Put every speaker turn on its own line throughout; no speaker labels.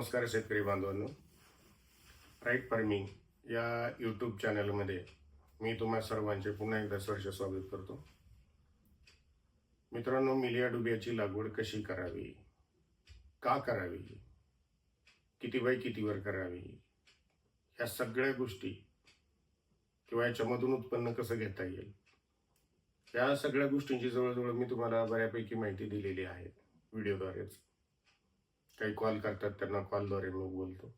नमस्कार शेतकरी बांधवांनो. राईट फार्मिंग या यूट्यूब चॅनलमध्ये मी तुम्हा सर्वांचे पुन्हा एकदा सहर्ष स्वागत करतो. मित्रांनो मिलिया डुब्याची लागवड कशी करावी? का करावी? किती बाय कितीवर करावी? ह्या सगळ्या गोष्टी किंवा याच्यामधून उत्पन्न कसं घेता येईल? या सगळ्या गोष्टींची जवळजवळ मी तुम्हाला बऱ्यापैकी माहिती दिलेली आहे. व्हिडिओद्वारेच काही कॉल करतात त्यांना कॉलद्वारे मी बोलतो.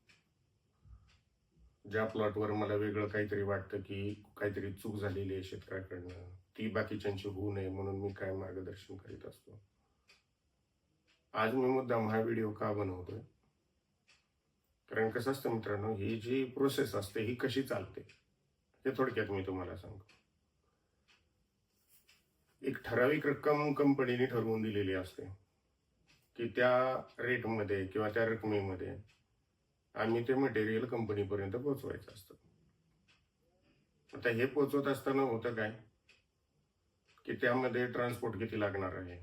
ज्या प्लॉटवर मला वेगळं काहीतरी वाटतं की काहीतरी चूक झालेली आहे शेतकऱ्याकडनं ती बाकीच्यांची होऊ नये म्हणून मी काय मार्गदर्शन करीत असतो. आज मी मुद्दाम हा व्हिडिओ का बनवतोय? कारण कसं असतं मित्रांनो ही जी प्रोसेस असते ही कशी चालते हे थोडक्यात मी तुम्हाला सांगतो. एक ठराविक रक्कम कंपनीने ठरवून दिलेली असते. की त्या रेटमध्ये किंवा त्या रकमेमध्ये आम्ही ते मटेरियल कंपनीपर्यंत पोचवायचं असतं. आता हे पोचवत असताना होतं काय? की त्यामध्ये ट्रान्सपोर्ट किती लागणार आहे?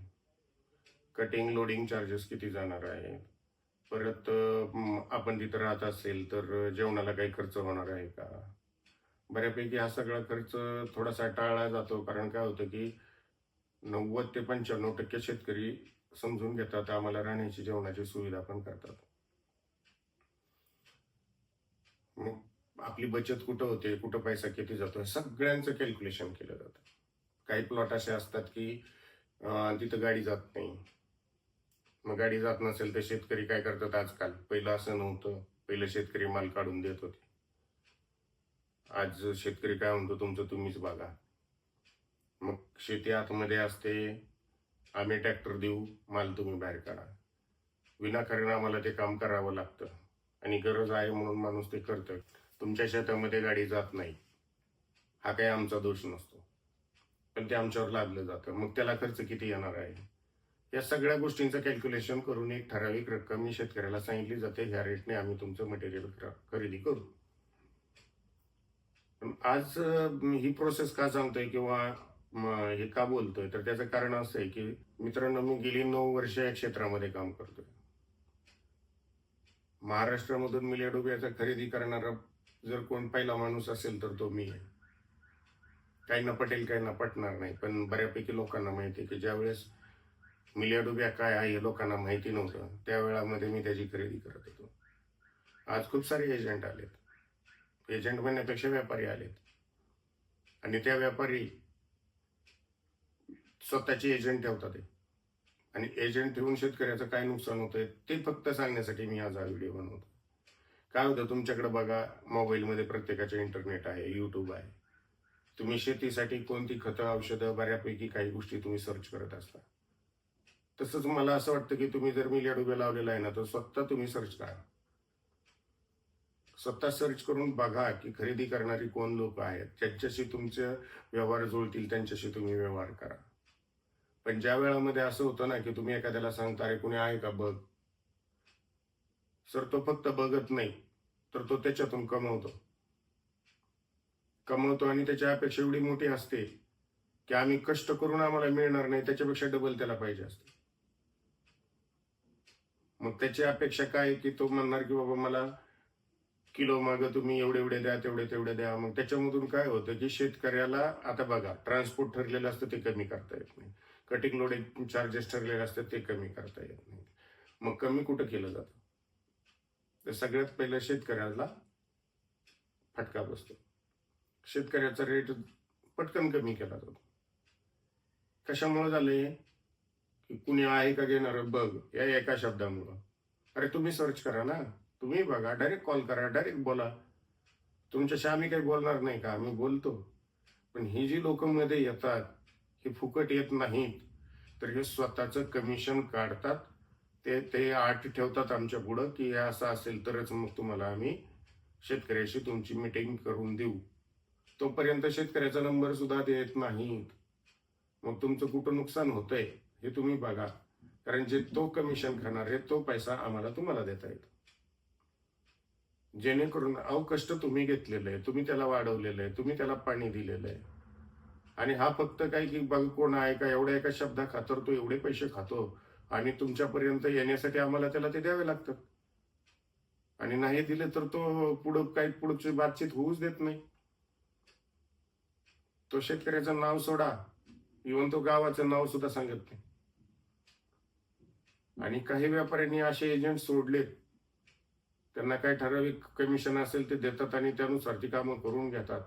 कटिंग लोडिंग चार्जेस किती जाणार आहे? परत आपण तिथं राहत असेल तर जेवणाला काही खर्च होणार आहे का? बऱ्यापैकी हा सगळा खर्च थोडासा टाळला जातो. कारण काय होतं की नव्वद ते पंच्याण्णव टक्के शेतकरी समजून घेतात आम्हाला राहण्याची जेवणाची सुविधा पण करतात. मग आपली बचत कुठं होते कुठं पैसा किती जातो सगळ्यांचं कॅल्क्युलेशन केलं जातं. काही प्लॉट असे असतात की तिथं गाडी जात नाही. मग गाडी जात नसेल तर शेतकरी काय करतात आजकाल? पहिलं असं नव्हतं. पहिलं शेतकरी माल काढून देत होते. आज शेतकरी काय म्हणतो तुमचं तुम्हीच बघा. मग शेती आतमध्ये असते आम्ही ट्रॅक्टर देऊ माल तुम्ही बाहेर काढा. विनाकारण आम्हाला ते काम करावं लागतं. आणि गरज आहे म्हणून माणूस ते करतं तुमच्या शेतामध्ये गाडी जात नाही. हा काही आमचा दोष नसतो. पण ते आमच्यावर लादलं जातं. मग त्याला खर्च किती येणार आहे? या सगळ्या गोष्टींचं कॅल्क्युलेशन करून एक ठराविक रक्कम मी शेतकऱ्याला सांगितली जाते. ह्या रेटने आम्ही तुमचं मटेरियल खरेदी करू. पण आज ही प्रोसेस का सांगतोय किंवा हे का बोलतोय? तर त्याचं कारण असं आहे की मित्रांनो मी गेली नऊ वर्ष या क्षेत्रामध्ये काम करतोय. महाराष्ट्रामधून मिलिया डोबियाचा खरेदी करणारा जर कोण पहिला माणूस असेल तर तो मी आहे. काही न पटेल काही ना पटणार नाही पण बऱ्यापैकी लोकांना माहिती आहे की ज्यावेळेस मिलियाडोब्या काय आहे हे लोकांना माहिती नव्हतं त्यावेळामध्ये मी त्याची खरेदी करत होतो. आज खूप सारे एजंट आलेत. एजंट म्हणण्यापेक्षा व्यापारी आलेत. आणि त्या व्यापारी स्वतःचे एजंट ठेवतात ते. आणि एजंट ठेवून शेतकऱ्याचं काय नुकसान होतंय ते फक्त सांगण्यासाठी मी आज हा व्हिडिओ बनवतो. काय होतं तुमच्याकडे बघा मोबाईलमध्ये प्रत्येकाचे इंटरनेट आहे यूट्यूब आहे. तुम्ही शेतीसाठी कोणती खतं औषधं बऱ्यापैकी काही गोष्टी तुम्ही सर्च करत असता. तसंच मला असं वाटतं की तुम्ही जर मी डुबे लावलेला आहे ना तर स्वतः तुम्ही सर्च करा. स्वतः सर्च करून बघा की खरेदी करणारी कोण लोक आहेत ज्यांच्याशी तुमचे व्यवहार जुळतील त्यांच्याशी तुम्ही व्यवहार करा. पण ज्या वेळामध्ये असं होतं ना की तुम्ही एखाद्याला सांगता अरे कुणी आहे का? बघ. सर तो फक्त बघत नाही तर तो त्याच्यातून कमवतो. कमवतो आणि त्याची अपेक्षा एवढी मोठी असते की आम्ही कष्ट करून आम्हाला मिळणार नाही त्याच्यापेक्षा डबल त्याला पाहिजे असते. मग त्याची अपेक्षा काय की तो म्हणणार की बाबा मला किलो मागं तुम्ही एवढे एवढे द्या तेवढे तेवढे द्या. मग त्याच्यामधून काय होतं की शेतकऱ्याला आता बघा ट्रान्सपोर्ट ठरलेलं असतं ते कमी करता येत नाही. कटिंग लोडिंग चार्जेस ठरलेले असतात ते कमी करता येत नाही. मग कमी कुठं केलं जातं? तर सगळ्यात पहिलं शेतकऱ्याला फटका बसतो. शेतकऱ्याचा रेट पटकन कमी केला जातो. कशामुळे झाले की कुणी आहे का घेणार? बघ या एका शब्दामुळं. अरे तुम्ही सर्च करा ना. तुम्ही बघा डायरेक्ट कॉल करा डायरेक्ट बोला. तुमच्याशी आम्ही काही बोलणार नाही का? आम्ही बोलतो. पण ही जी लोकांमध्ये येतात ही फुकट येत नाहीत तर हे स्वतःचं कमिशन काढतात. ते ते आठ ठेवतात आमच्या पुढं की हे असं असेल तरच मग तुम्हाला आम्ही शेतकऱ्याशी तुमची मिटिंग करून देऊ. तोपर्यंत शेतकऱ्याचा नंबर सुद्धा देत नाहीत. मग तुमचं कुठं नुकसान होतंय हे तुम्ही बघा. कारण जे तो कमिशन खाणार आहे तो पैसा आम्हाला तुम्हाला देता येतो. जेणेकरून अवकष्ट कष्ट तुम्ही घेतलेलं आहे तुम्ही त्याला वाढवलेलं आहे तुम्ही त्याला पाणी दिलेलं आहे. आणि हा फक्त काय की बघ कोण आहे का एवढ्या एका शब्दा खातर तो एवढे पैसे खातो आणि तुमच्यापर्यंत येण्यासाठी आम्हाला त्याला ते द्यावे लागतात. आणि नाही दिले तर तो पुढं काही पुढची बातचीत होऊच देत नाही. तो शेतकऱ्याचं नाव सोडा. इवन तो गावाचं नाव सुद्धा सांगत नाही. आणि काही व्यापाऱ्यांनी असे एजंट सोडलेत. त्यांना काय ठराविक कमिशन असेल ते देतात आणि त्यानुसार ती कामं करून घेतात.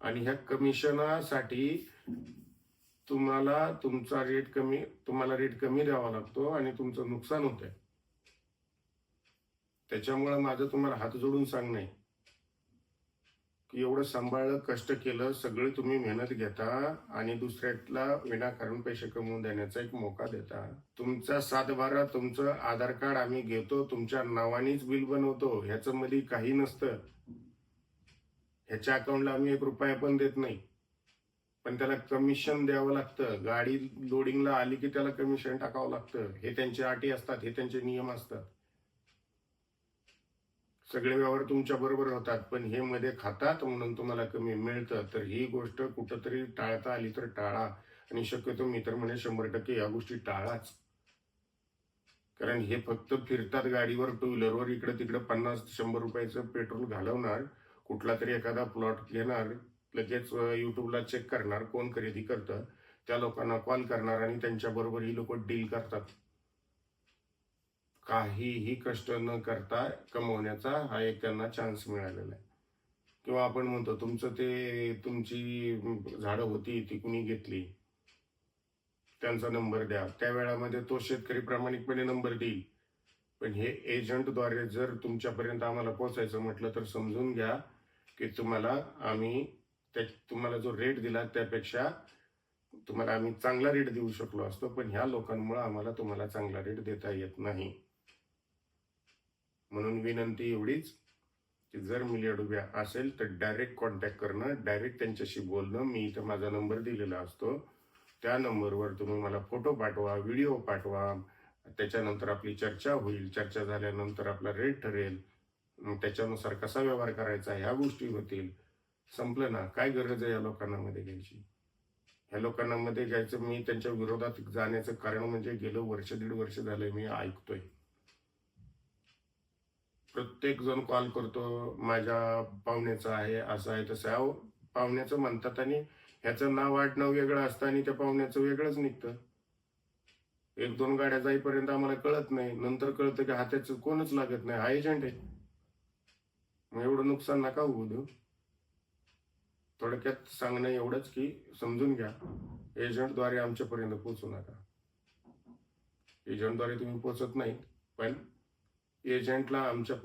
आणि ह्या कमिशनासाठी तुम्हाला तुमचा रेट कमी तुम्हाला रेट कमी द्यावा लागतो आणि तुमचं नुकसान होतंय. त्याच्यामुळे माझं तुम्हाला हात जोडून सांगणं आहे. की एवढं सांभाळलं कष्ट केलं सगळे तुम्ही मेहनत घेता आणि दुसऱ्याला विनाकारण पैसे कमवून देण्याचा एक मोका देता. तुमचा सातबारा तुमचं आधार कार्ड आम्ही घेतो तुमच्या नावानेच बिल बनवतो ह्याचं मध्ये काही नसतं. ह्याच्या अकाउंटला आम्ही एक रुपया पण देत नाही. पण त्याला कमिशन द्यावं लागतं. गाडी लोडिंगला आली की त्याला कमिशन टाकावं लागतं. हे त्यांचे अटी असतात हे त्यांचे नियम असतात. सगळे व्यवहार तुमच्या बरोबर होतात पण हे मध्ये खातात म्हणून तुम्हाला कमी मिळतं. तर ही गोष्ट कुठंतरी टाळता आली तर टाळा. आणि शक्यतो मी तर म्हणे शंभर टक्के या गोष्टी टाळाच. कारण हे फक्त फिरतात गाडीवर टू व्हीलरवर इकडे तिकडे पन्नास शंभर रुपयाचं पेट्रोल घालवणार. कुठला तरी एखादा प्लॉट घेणार. लगेच युट्यूबला चेक करणार कोण खरेदी करतं. त्या लोकांना कॉल करणार आणि त्यांच्याबरोबर ही लोक डील करतात. काहीही कष्ट न करता कमवण्याचा हा एक त्यांना चान्स मिळालेला आहे. किंवा आपण म्हणतो तुमचं ते तुमची झाडं होती ती कुणी घेतली? त्यांचा नंबर द्या. त्या वेळामध्ये तो शेतकरी प्रामाणिकपणे नंबर देईल. पण हे एजंटद्वारे जर तुमच्यापर्यंत आम्हाला पोहोचायचं म्हटलं तर समजून घ्या की तुम्हाला आम्ही त्या तुम्हाला जो रेट दिला त्यापेक्षा तुम्हाला आम्ही चांगला रेट देऊ शकलो असतो. पण ह्या लोकांमुळे आम्हाला तुम्हाला चांगला रेट देता येत नाही. म्हणून विनंती एवढीच की जर मुली उभ्या असेल तर डायरेक्ट कॉन्टॅक्ट करणं डायरेक्ट त्यांच्याशी बोलणं. मी इथं माझा नंबर दिलेला असतो. त्या नंबरवर तुम्ही मला फोटो पाठवा व्हिडिओ पाठवा. त्याच्यानंतर आपली चर्चा होईल. चर्चा झाल्यानंतर आपला रेट ठरेल. त्याच्यानुसार कसा व्यवहार करायचा ह्या गोष्टी होतील. संपलं ना? काय गरज आहे या लोकांना मध्ये घ्यायची? ह्या लोकांना मध्ये घ्यायचं मी त्यांच्या विरोधात जाण्याचं कारण म्हणजे गेलं वर्ष दीड वर्ष झालंय मी ऐकतोय. प्रत्येक जण कॉल करतो माझ्या पाहुण्याचं आहे असं आहे तसं आहे. अहो, पाहुण्याचं म्हणतात आणि ह्याचं नाव आडनाव वेगळं असतं आणि त्या पाहुण्याचं वेगळंच निघतं. एक दोन गाड्या जाईपर्यंत आम्हाला कळत नाही. नंतर कळतं की हाताचं कोणच लागत नाही. हा एजंट आहे. मग एवढं नुकसान नका होऊ देऊ. थोडक्यात सांगणं एवढंच की समजून घ्या. एजंटद्वारे आमच्यापर्यंत पोहोचू नका. एजंटद्वारे तुम्ही पोहोचत नाही पण एजंटला आमच्या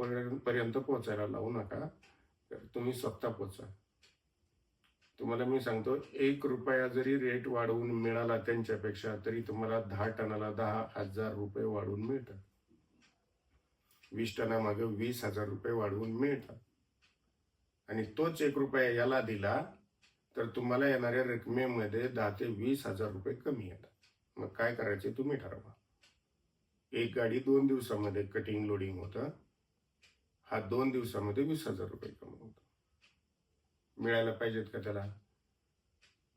पर्यंत पोहोचायला लावू नका. तर तुम्ही स्वतः पोचा. तुम्हाला मी सांगतो एक रुपया जरी रेट वाढवून मिळाला त्यांच्यापेक्षा तरी तुम्हाला दहा टनाला दहा हजार रुपये वाढवून मिळतात. वीस टनामागे वीस हजार रुपये वाढवून मिळतात. आणि तोच एक रुपया याला दिला तर तुम्हाला येणाऱ्या रकमेमध्ये दहा ते वीस हजार रुपये कमी येतात. मग काय करायचे तुम्ही ठरवा. एक गाडी दोन दिवसामध्ये कटिंग लोडिंग होतं. हा दोन दिवसामध्ये वीस हजार रुपये कमवतो. मिळायला पाहिजेत का त्याला?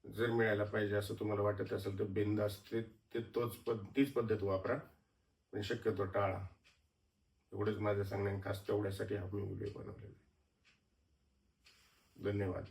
जर मिळायला पाहिजे असं तुम्हाला वाटत असेल तर बिंदास ते ते तोच पद तीच पद्धत वापरा. पण शक्यतो टाळा. एवढंच माझं सांगण्या खास तेवढ्यासाठी हा मी व्हिडिओ बनवलेला आहे. धन्यवाद.